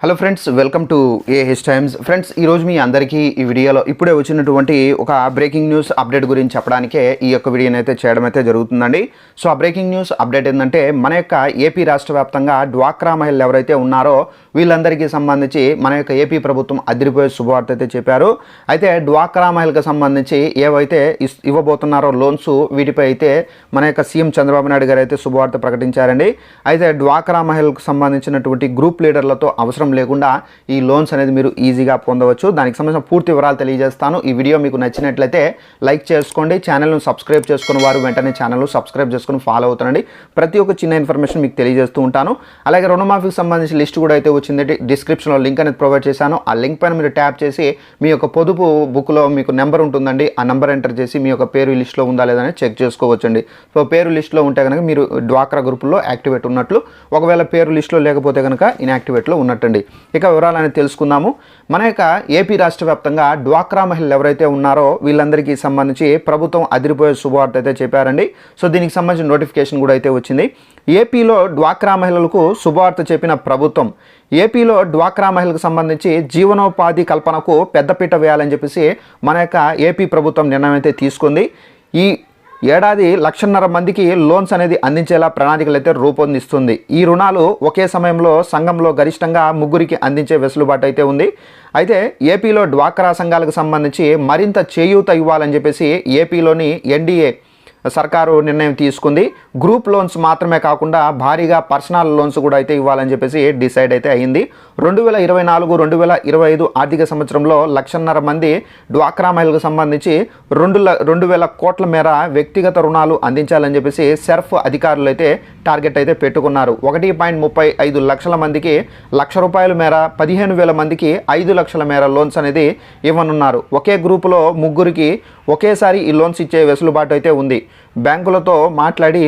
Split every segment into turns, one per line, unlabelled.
Hello friends welcome to A H times friends ఈరోజు మీ అందరికీ ఈ వీడియోలో ఇప్పుడే వచ్చినటువంటి ఒక బ్రేకింగ్ న్యూస్ అప్డేట్ గురించి చెప్పడానికే ఈ యొక్క వీడియోని అయితే చేయడం అయితే జరుగుతుందండి. సో ఆ బ్రేకింగ్ న్యూస్ అప్డేట్ ఏంటంటే మన యొక్క ఏపీ రాష్ట్ర వ్యాప్తంగా డ్వాక్రా మహిళలు ఎవరైతే ఉన్నారో వీళ్ళందరికీ సంబంధించి మన యొక్క ఏపీ ప్రభుత్వం అదిరిపోయే శుభవార్త అయితే చెప్పారు. అయితే డ్వాక్రా మహిళలకు సంబంధించి ఏవైతే ఇస్- ఇవ్వబోతున్నారో లోన్స్ వీటిపై అయితే మన యొక్క సీఎం చంద్రబాబు నాయుడు గారు అయితే శుభవార్త ప్రకటించారండి. అయితే డ్వాక్రా మహిళలకు సంబంధించినటువంటి గ్రూప్ లీడర్లతో అవసరం లేకుండా ఈ లోన్స్ అనేది మీరు ఈజీగా పొందవచ్చు. దానికి సంబంధించిన పూర్తి వివరాలు తెలియజేస్తాను. ఈ వీడియో మీకు నచ్చినట్లయితే లైక్ చేసుకోండి. ఛానల్ను సబ్స్క్రైబ్ చేసుకున్న వారు వెంటనే ఛానల్ సబ్స్క్రైబ్ చేసుకుని ఫాలో అవుతానండి ప్రతి ఒక్క చిన్న ఇన్ఫర్మేషన్ మీకు తెలియజేస్తూ ఉంటాను. అలాగే రుణమాఫీకి సంబంధించిన లిస్ట్ కూడా అయితే వచ్చింది. డిస్క్రిప్షన్లో లింక్ అనేది ప్రొవైడ్ చేశాను. ఆ లింక్ పైన మీరు ట్యాప్ చేసి మీ యొక్క పొదుపు బుక్లో మీకు నెంబర్ ఉంటుందండి. ఆ నెంబర్ ఎంటర్ చేసి మీ యొక్క పేరు లిస్ట్లో ఉందా లేదని చెక్ చేసుకోవచ్చండి. సో పేరు లిస్ట్లో ఉంటే కనుక మీరు డ్వాక్రా గ్రూప్లో యాక్టివేట్ ఉన్నట్లు ఒకవేళ పేరు లిస్ట్లో లేకపోతే కనుక ఇన్యాక్టివేట్లో ఉన్నట్టండి. ఇక వివరాలని తెలుసుకుందాము. మన యొక్క ఏపీ రాష్ట్ర వ్యాప్తంగా డ్వాక్రా మహిళలు ఎవరైతే ఉన్నారో వీళ్ళందరికీ సంబంధించి ప్రభుత్వం అదిరిపోయే శుభవార్త అయితే చెప్పారండి. సో దీనికి సంబంధించిన నోటిఫికేషన్ కూడా అయితే వచ్చింది. ఏపీలో డ్వాక్రా మహిళలకు శుభవార్త చెప్పిన ప్రభుత్వం. ఏపీలో డ్వాక్రా మహిళలకు సంబంధించి జీవనోపాధి కల్పనకు పెద్దపీట వేయాలని చెప్పేసి మన యొక్క ఏపీ ప్రభుత్వం నిర్ణయం అయితే తీసుకుంది. ఈ ఏడాది లక్షన్నర మందికి లోన్స్ అనేది అందించేలా ప్రణాళికలు అయితే రూపొందిస్తుంది. ఈ రుణాలు ఒకే సమయంలో సంఘంలో గరిష్టంగా ముగ్గురికి అందించే వెసులుబాటు అయితే ఉంది. అయితే ఏపీలో డ్వాక్రా సంఘాలకు సంబంధించి మరింత చేయూత ఇవ్వాలని చెప్పేసి ఏపీలోని ఎన్డీఏ సర్కారు నిర్ణయం తీసుకుంది. గ్రూప్ లోన్స్ మాత్రమే కాకుండా భారీగా పర్సనల్ లోన్స్ కూడా అయితే ఇవ్వాలని చెప్పేసి డిసైడ్ అయితే అయింది. రెండు వేల ఇరవై నాలుగు రెండు వేల ఇరవై ఐదు ఆర్థిక సంవత్సరంలో లక్షన్నర మంది డ్వాక్రా మహిళలకు సంబంధించి రెండు ల రెండు వేల కోట్ల మేర వ్యక్తిగత రుణాలు అందించాలని చెప్పేసి సెర్ఫ్ అధికారులు అయితే టార్గెట్ అయితే పెట్టుకున్నారు. ఒకటి పాయింట్ ముప్పై ఐదు లక్షల మందికి లక్ష రూపాయల మేర పదిహేను వేల మందికి ఐదు లక్షల మేర లోన్స్ అనేది ఇవ్వనున్నారు. ఒకే గ్రూపులో ముగ్గురికి ఒకేసారి ఈ లోన్స్ ఇచ్చే వెసులుబాటు అయితే ఉంది. బ్యాంకులతో మాట్లాడి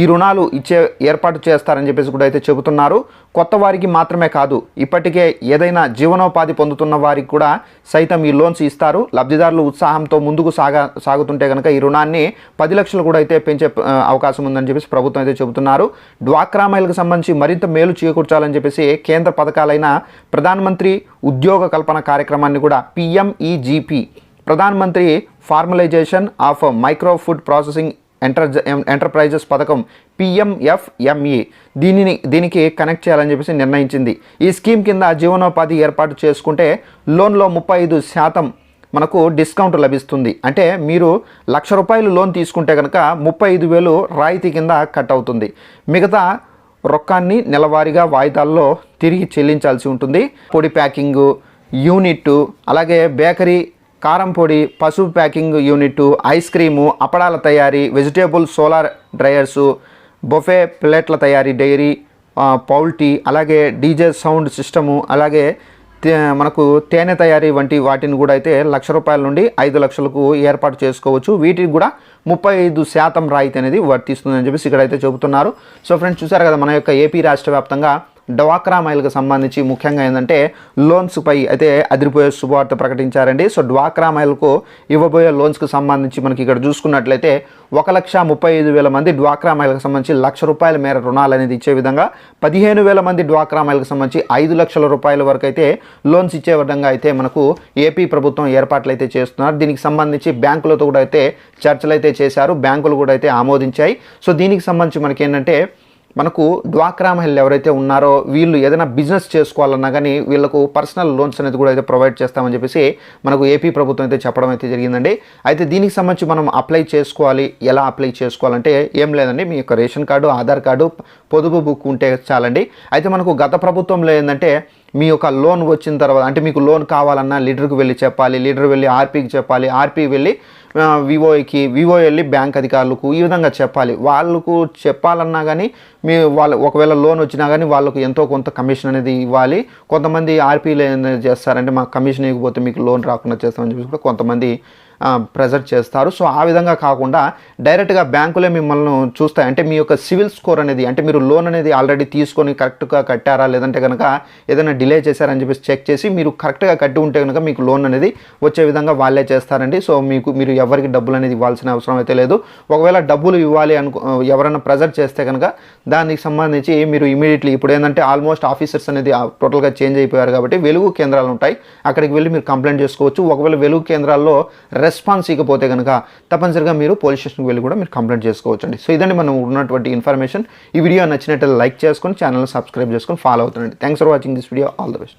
ఈ రుణాలు ఇచ్చే ఏర్పాటు చేస్తారని చెప్పేసి కూడా అయితే చెబుతున్నారు. కొత్త వారికి మాత్రమే కాదు ఇప్పటికే ఏదైనా జీవనోపాధి పొందుతున్న వారికి కూడా సైతం ఈ లోన్స్ ఇస్తారు. లబ్ధిదారులు ఉత్సాహంతో ముందుకు సాగా సాగుతుంటే కనుక ఈ రుణాన్ని పది లక్షలు కూడా అయితే పెంచే అవకాశం ఉందని చెప్పేసి ప్రభుత్వం అయితే చెబుతున్నారు. డ్వాక్రా మహిళలకు సంబంధించి మరింత మేలు చేకూర్చాలని చెప్పేసి కేంద్ర పథకాలైన ప్రధానమంత్రి ఉద్యోగ కల్పన కార్యక్రమాన్ని కూడా PMEGP Pradhan Mantri formalisation of micro food processing enter enterprises పథకం పిఎంఎఫ్ఎంఈ. దీనిని దీనికి కనెక్ట్ చేయాలని చెప్పేసి నిర్ణయించింది. ఈ స్కీమ్ కింద జీవనోపాధి ఏర్పాటు చేసుకుంటే లోన్లో ముప్పై ఐదు శాతం మనకు డిస్కౌంట్ లభిస్తుంది. అంటే మీరు లక్ష రూపాయలు లోన్ తీసుకుంటే కనుక ముప్పై ఐదు వేలు రాయితీ కింద కట్ అవుతుంది. మిగతా రొక్కాన్ని నెలవారీగా వాయిదాల్లో తిరిగి చెల్లించాల్సి ఉంటుంది. పొడి ప్యాకింగు యూనిట్ అలాగే బేకరీ కారం పొడి పసుపు ప్యాకింగ్ యూనిట్ ఐస్ క్రీము అప్పడాల తయారీ వెజిటేబుల్ సోలార్ డ్రయర్సు బొఫే ప్లేట్ల తయారీ డైరీ పౌల్టీ అలాగే డీజే సౌండ్ సిస్టము అలాగే తే- మనకు తేనె తయారీ వంటి వాటిని కూడా అయితే లక్ష రూపాయల నుండి ఐదు లక్షలకు ఏర్పాటు చేసుకోవచ్చు. వీటికి కూడా ముప్పై ఐదు శాతం రాయితీ అనేది వర్తిస్తుందని చెప్పేసి ఇక్కడైతే చెబుతున్నారు. సో ఫ్రెండ్స్ చూసారు కదా మన యొక్క ఏపీ రాష్ట్ర వ్యాప్తంగా డ్వాక్రా మహిళకు సంబంధించి ముఖ్యంగా ఏంటంటే లోన్స్పై అయితే అదిరిపోయే శుభవార్త ప్రకటించారండి. సో డ్వాక్రా మహిళకు ఇవ్వబోయే లోన్స్కి సంబంధించి మనకి ఇక్కడ చూసుకున్నట్లయితే ఒక లక్ష ముప్పై ఐదు వేల మంది డ్వాక్రా మహిళకు సంబంధించి లక్ష రూపాయల మేర రుణాలు అనేది ఇచ్చే విధంగా పదిహేను వేల మంది డ్వాక్రా మహిళకు సంబంధించి ఐదు లక్షల రూపాయల వరకు అయితే లోన్స్ ఇచ్చే విధంగా అయితే మనకు ఏపీ ప్రభుత్వం ఏర్పాట్లు అయితే చేస్తున్నారు. దీనికి సంబంధించి బ్యాంకులతో కూడా అయితే చర్చలు అయితే చేశారు. బ్యాంకులు కూడా అయితే ఆమోదించాయి. సో దీనికి సంబంధించి మనకి ఏంటంటే మనకు డ్వాక్రా మహిళలు ఎవరైతే ఉన్నారో వీళ్ళు ఏదైనా బిజినెస్ చేసుకోవాలన్నా కానీ వీళ్ళకు పర్సనల్ లోన్స్ అనేది కూడా అయితే ప్రొవైడ్ చేస్తామని చెప్పేసి మనకు ఏపీ ప్రభుత్వం అయితే చెప్పడం అయితే జరిగిందండి. అయితే దీనికి సంబంధించి మనం అప్లై చేసుకోవాలి. ఎలా అప్లై చేసుకోవాలంటే ఏం లేదండి. మీ యొక్క రేషన్ కార్డు ఆధార్ కార్డు పొదుపు బుక్ ఉంటే చాలండి. అయితే మనకు గత ప్రభుత్వంలో ఏంటంటే మీ యొక్క లోన్ వచ్చిన తర్వాత అంటే మీకు లోన్ కావాలన్నా లీడర్కి వెళ్ళి చెప్పాలి లీడర్ వెళ్ళి ఆర్పీకి చెప్పాలి ఆర్పీ వెళ్ళి వివోకి వివో వెళ్ళి బ్యాంక్ అధికారులకు ఈ విధంగా చెప్పాలి. వాళ్ళకు చెప్పాలన్నా కానీ మీ వాళ్ళు ఒకవేళ లోన్ వచ్చినా కానీ వాళ్ళకు ఎంతో కొంత కమిషన్ అనేది ఇవ్వాలి. కొంతమంది ఆర్పీలు ఏదైనా చేస్తారంటే మాకు కమిషన్ ఇవ్వకపోతే మీకు లోన్ రాకుండా చేస్తామని చెప్పి కూడా కొంతమంది ప్రెజర్ చేస్తారు. సో ఆ విధంగా కాకుండా డైరెక్ట్గా బ్యాంకులే మిమ్మల్ని చూస్తాయి. అంటే మీ యొక్క సివిల్ స్కోర్ అనేది అంటే మీరు లోన్ అనేది ఆల్రెడీ తీసుకొని కరెక్ట్గా కట్టారా? లేదంటే కనుక ఏదైనా డిలే చేశారని చెప్పేసి చెక్ చేసి మీరు కరెక్ట్గా కట్టి ఉంటే కనుక మీకు లోన్ అనేది వచ్చే విధంగా వాళ్ళే చేస్తారండి. సో మీకు మీరు ఎవరికి డబ్బులు అనేది ఇవ్వాల్సిన అవసరం అయితే లేదు. ఒకవేళ డబ్బులు ఇవ్వాలి అనుకో ఎవరైనా ప్రెజర్ చేస్తే కనుక దానికి సంబంధించి మీరు ఇమీడియట్లీ ఇప్పుడు ఏంటంటే ఆల్మోస్ట్ ఆఫీసర్స్ అనేది టోటల్గా చేంజ్ అయిపోయారు కాబట్టి వెలుగు కేంద్రాలు ఉంటాయి. అక్కడికి వెళ్ళి మీరు కంప్లైంట్ చేసుకోవచ్చు. ఒకవేళ వెలుగు కేంద్రాల్లో రెస్పాన్స్ ఇకపోతే కనుక తప్పనిసరిగా మీరు పోలీస్ స్టేషన్కి వెళ్ళి కూడా మీరు కంప్లైంట్ చేసుకోవచ్చు అండి సో ఇదండి మనం ఉన్నటువంటి ఇన్ఫర్మేషన్. ఈ వీడియో నచ్చినట్లయితే లైక్ చేసుకొని ఛానల్ సబ్స్క్రైబ్ చేసుకొని follow అవుతుండండి. Thanks for watching this video all the best